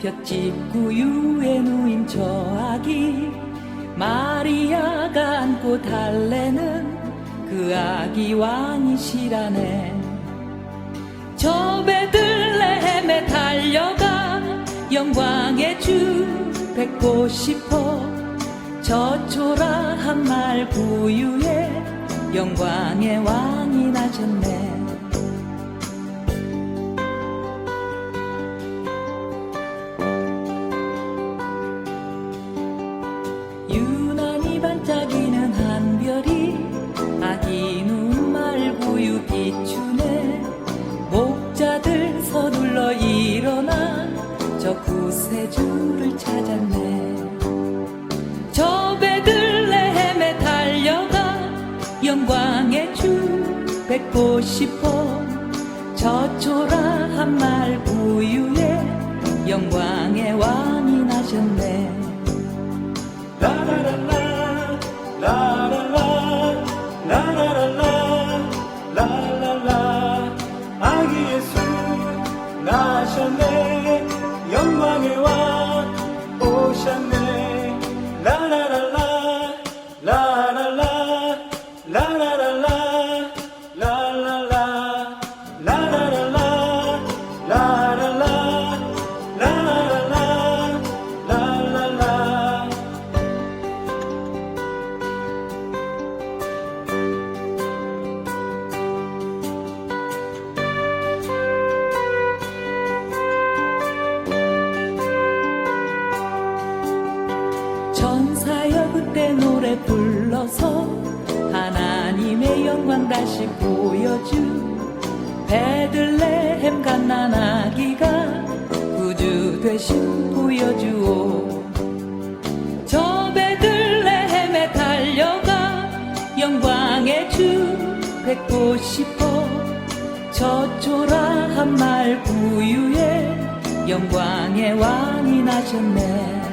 볏짚 구유에 누인 저 아기 마리아가 안고 달래는 그 아기 왕이시라네. 저 베들레헴에 달려가 영광의 주 뵙고 싶어 저 초라한 말 구유에 영광의 왕이 나셨네 비추네 목자들 서둘러 일어나 저 구세주를 찾았네. 저 베들레헴에 달려가 영광의 주 뵙고 싶어. 저 초라한 말 구유에 영광의 왕이 나셨네 나셨네. 영광의 왕 오셨네 불러서 하나님의 영광 다시 보여주. 베들레헴 갓난아기가 구주 되신 보여주오. 저 베들레헴에 달려가 영광의 주 뵙고 싶어. 저 초라한 말 구유에 영광의 왕이 나셨네